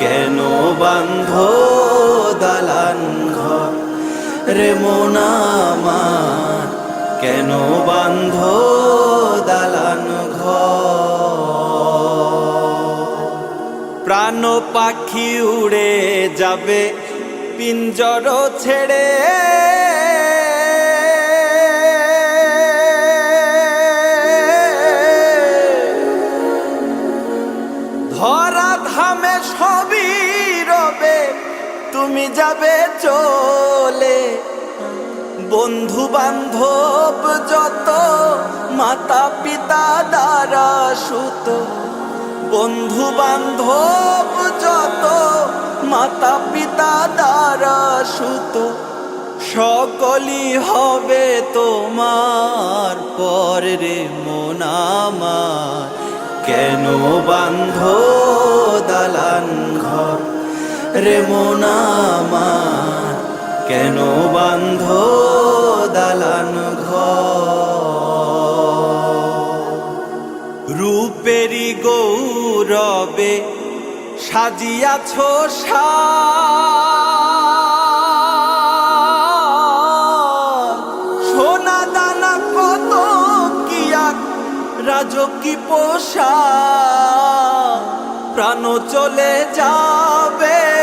কেন বান্ধ দালান ঘর? রে মন কেন বান্ধ দালান ঘর? প্রাণ পাখি উড়ে যাবে, পিঞ্জর ছেড়ে ধামে সবই রবে, তুমি যাবে চলে। বন্ধু বান্ধব যত, মাতা পিতা দ্বারা সুত। বন্ধু বান্ধব যত, মাতা পিতা দ্বারা সুত। সকলই হবে তোমার পর মন কেন বান্ধ দালান ঘর রে মন আমার, কেন বান্ধ দালান রূপেরি গৌরবে সাজিয়াছ সাজ। সোনা দানা কত কি আর রাজকি পোষা প্রাণ চলে যাবে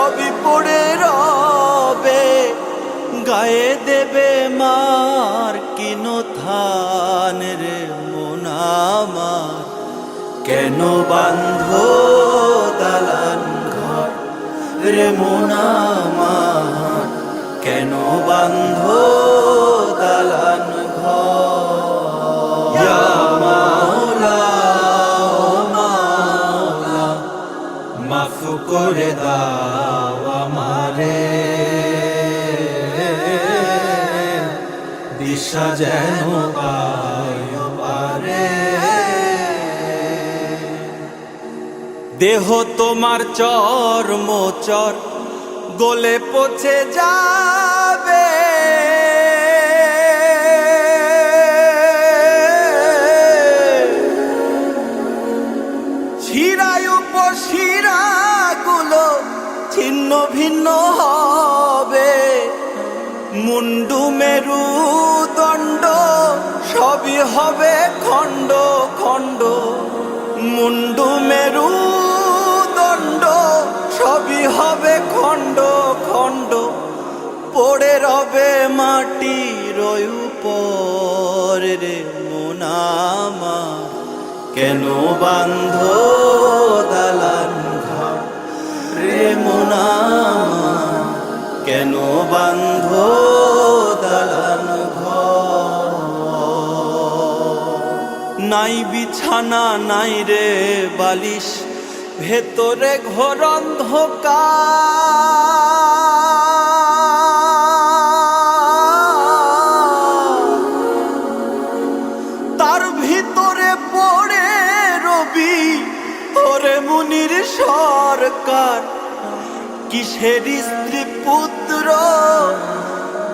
সবই পড়ে রবে, গায়ে দেবে মার কিন থান রে মন আমার। কেন বান্ধ দালান ঘর রে মন আমার? কেন বান্ধ দালান ঘর? মাফ করে দাও। দিশা যেন পারে দেহ তোমার চর গলে পচে যাবে। ভিন্ন হবে। মুন্ডু মেরু দণ্ড, সবই হবে খণ্ড খণ্ড। মুন্ডু মেরু দণ্ড, সবই হবে খণ্ড খণ্ড। পড়ে রবে মাটির উপর রে মোনামা কেন বান্ধ দালান ঘর রে মোনামা কেন বান্ধ নাই বিছানা, নাই রে বালিশ, ভেতরে ঘোর তার ভিতরে পড়ে রবি, ওরে মুনির সরকার। কিসের স্ত্রী পুত্র,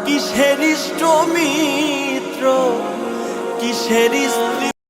কিসের ইষ্ট মিত্র, কিসের স্ত্রী